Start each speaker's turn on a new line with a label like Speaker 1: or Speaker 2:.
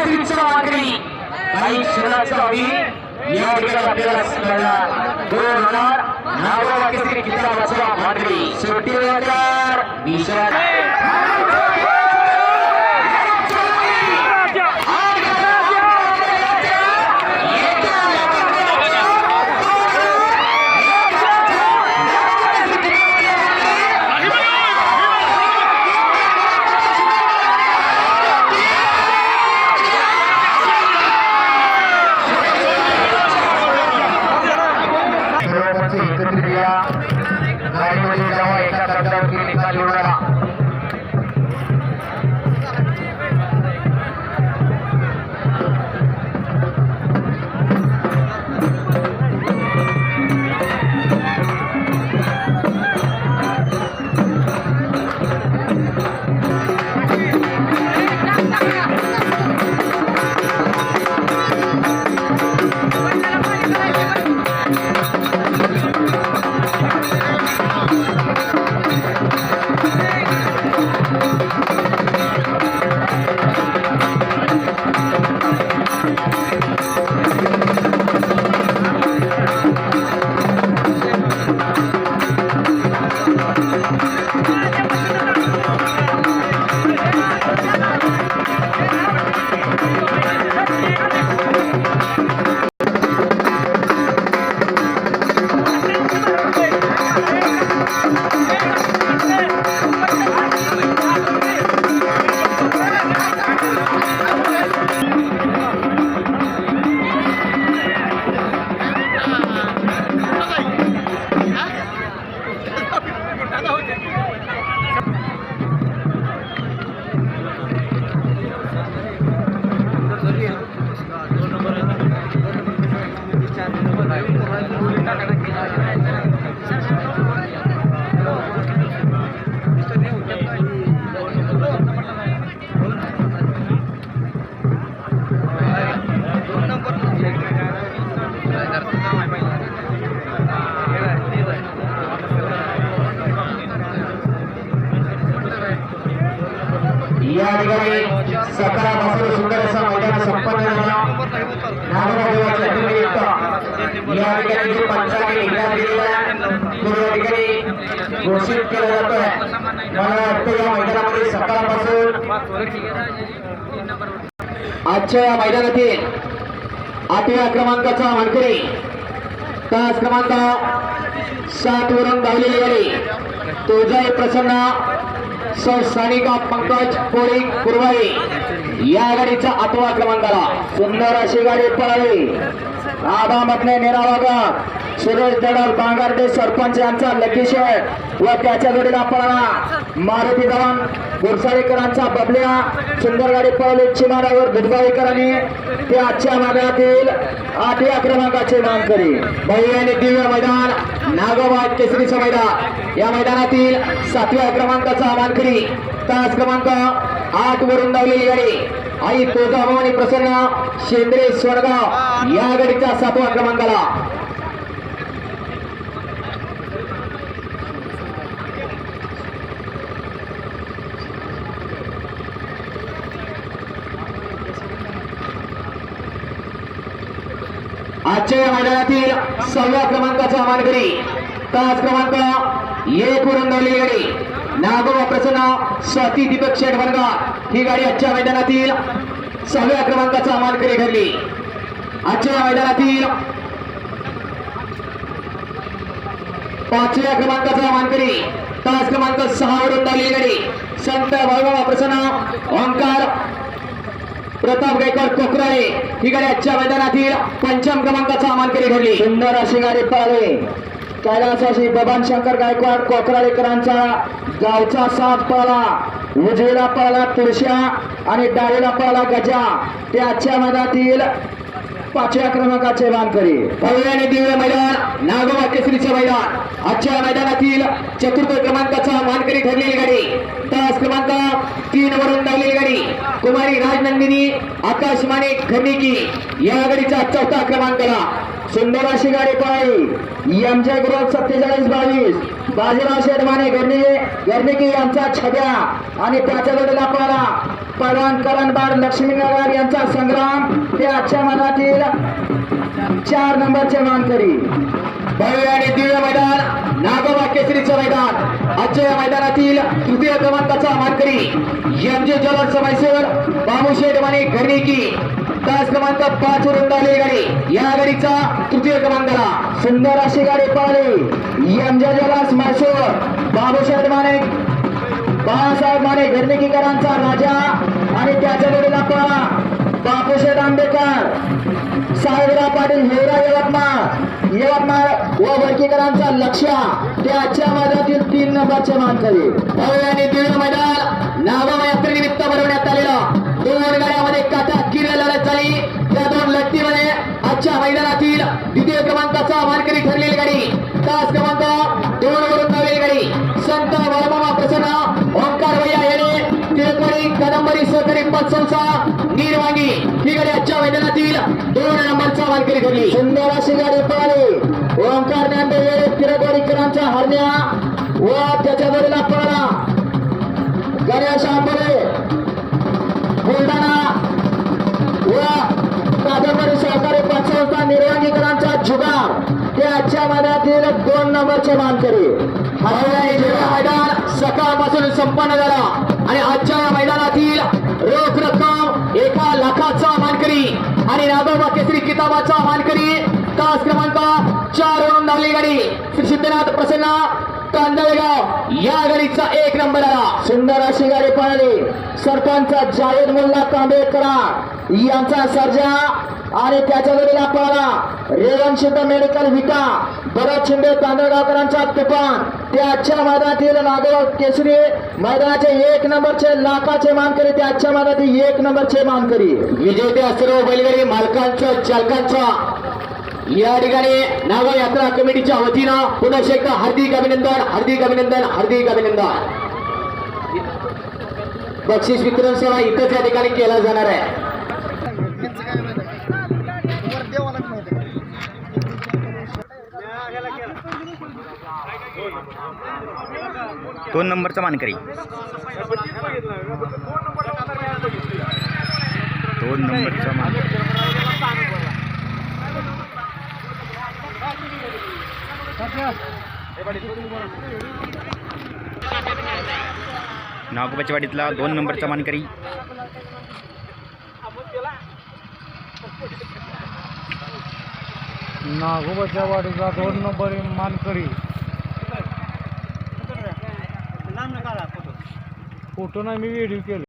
Speaker 1: केसरीचा मागणी काही क्षणाचा हवी या ठिकाणी आपल्याला कळणार दोन हजार नागोबा केसरी किताबाचा मागणी? शेवटी वेळाकार विशाल सकाळपासून सुंदर असा मैदान संपन्न झाला. निमित्त या ठिकाणी जो पंचांनी निकाल दिलेला तो या ठिकाणी घोषित केला जातोय. मला वाटतं या मैदानामध्ये सकाळपासून आजच्या या मैदानातील आठव्या क्रमांकाचा मानकरी तास क्रमांक सात वरून धावलेली गाडी. तुळजाई प्रसन्न सौ स्थानिका पंकज कोळी कुरवाई या गाडीचा आठवा क्रमांकाला सुंदर अशी गाडी पळाली. आधा मधले निरावागा सुरेश दडल बांगारडे सरपंच यांचा लकीशय व त्याच्या जोडीला पळाला. मारुती धवन गुरसाळीकरांचा बबल्या. सुंदर गाडी पळवली चिमारावर दुधगावीकरांनी ते आजच्या मागातील आठव्या क्रमांकाचे मानकरी भव्य आणि दिव्य मैदान नागोबा केसरीचं मैदान. या मैदानातील सातव्या क्रमांकाचा मानकरी तास क्रमांक आठ वरून धावलेली गाडी. आई तुळजाभवानी प्रसन्न. शेंद्रे स्वरगाव या गाडीचा सातवा क्रमांकाला. आजच्या मैदानातील सहाव्या क्रमांकाचा मानकरी. तास क्रमांक एक वरून धावलेली गाडी. नागोबा प्रसन्न स्वाती दीपक शेठ वर्गा ही गाडी आजच्या मैदानातील सहाव्या क्रमांकाचा मानकरी ठरली. आजच्या मैदानातील पाचव्या क्रमांकाचा मानकरी तास क्रमांक सहा आलेली गाडी. संत बाळगावा प्रसन्न ओंकार प्रताप गायकवाड कोकराळे. ही गाडी आजच्या मैदानातील पंचम क्रमांकाचा मानकरी ठरली. सुंदर अशी गाडी पळाली. कैलासाशी बबन शंकर गायकवाड कोकराळेकरांचा गावचा साथ पळाला उजवीला पळाला तुळश्या आणि डावीला पळाला गजा. ते आजच्या मैदानातील
Speaker 2: पाचव्या क्रमांकाचे मानकरी.
Speaker 1: भव्य आणि दिव्य मैदान नागोबा केसरीचे मैदान. आजच्या मैदानातील चतुर्थ क्रमांकाचा मानकरी ठरलेली गाडी. तास क्रमांक तीन वरून धावलेली गाडी. कुमारी राजनंदिनी आकाश माने खंडिकी. या गाडीचा चौथा क्रमांकाला
Speaker 2: सुंदर अशी गाडी पाहिली यांच्या ग्रुप सत्तेचाळीस बावीस. बाजीराव शेडमाने गर्णी गर्णिकी यांचा छब्या. आणि त्याच्या जोडीला पारा. पडवान करणबाड लक्ष्मीनगर यांचा संग्राम. ते आजच्या मनातील चार नंबरचे मानकरी.
Speaker 1: भव्य आणि दिव्य मैदान. नागोबा केसरीचं मैदान. आजच्या या मैदानातील तृतीय क्रमांकाचा मानकरी एम जे जलद मैसूर बाबूशेठ माने घरणीकी तास क्रमांक पाच वरून आली गाडी. या गाडीचा तृतीय क्रमांकाला
Speaker 2: सुंदर अशी गाडी पाहिली एमजे जलास म्हैसूर बाबूशेठ माने बाळासाहेब माने घरणीकीकरांचा राजा आणि त्याच्या जोडीला पारा बापूशेठ आंबेडकर साहेबराव पाटील हिवरा यवतमाळ. यवतमाळ व वडकीकरांचा लक्ष ते आजच्या मैदानातील तीन नंबरचे मानकरी.
Speaker 1: भव्य आणि दिव्य मैदान नागोबा यात्रेनिमित्त भरवण्यात आलेलं. दोन गाड्यामध्ये काटा किर लढत झाली. त्या दोन लढतीमध्ये आजच्या मैदानातील द्वितीय क्रमांकाचा मानकरी ठरलेली गाडी. तास क्रमांक दोन वरून धावलेली गाडी. संत वरमामा प्रसन्न ओंकार भैया येणे तिळकवाडी कादंबरी सहकारी पतसंस्था निर्वांगी. ही गाडी आजच्या मैदानातील दोन नंबरचा मानकरी ठरली.
Speaker 2: सुंदर अशी गाडी पळाली. ओंकार ज्ञानदेव किरकोरीकरांच्या हरण्या व त्याच्या जोडीला पळाला. गणेश आंबोले बुलढाणा व कादंबरी सहकारी पतसंस्था निर्वांगीकरांचा जुगार. ते आजच्या महिन्यातील दोन नंबरचे मानकरी.
Speaker 1: मैदान सकाळपासून संपन्न झाला. आणि आजच्या या मैदानातील रोख रक्कम एका लाखाचा मानकरी आणि नागोबा केसरी किताबाचा मानकरी गाडी श्री सिद्धनाथ प्रसन्न. कांदळगाव या गाडीचा एक नंबर आला.
Speaker 2: सुंदर अशी गाडी पळाली. सरपंच जावेद मुल्ला कांबेकरा यांचा सर्जा आणि त्याच्या जोडीला पळाला. रेवण मेडिकल विटा. भरत शिंदे तांदळगावकरांचा तुफान. त्याच्या मैदानातील नागोबा केसरी मैदानाचे एक नंबरचे लाखाचे मानकरी. त्याच्या मैदानातील एक नंबरचे मानकरी.
Speaker 1: विजेते सर्व बैलगाडी मालकांचं चालकांचा. या ठिकाणी नागो यात्रा कमिटीच्या वतीनं पुन्हा एकदा हार्दिक अभिनंदन हार्दिक अभिनंदन हार्दिक अभिनंदन. बक्षीस वितरण सेवा इथंच या ठिकाणी केला जाणार आहे.
Speaker 3: दोन नंबरचा मानकरी. दोन नंबरचा मानकरी. नागोबाच्या वाडीतला दोन नंबरचा मानकरी.
Speaker 4: नागोबाच्या वाडीचा दोन नंबर मानकरी. फोटो नाही मी व्हिडिओ केले.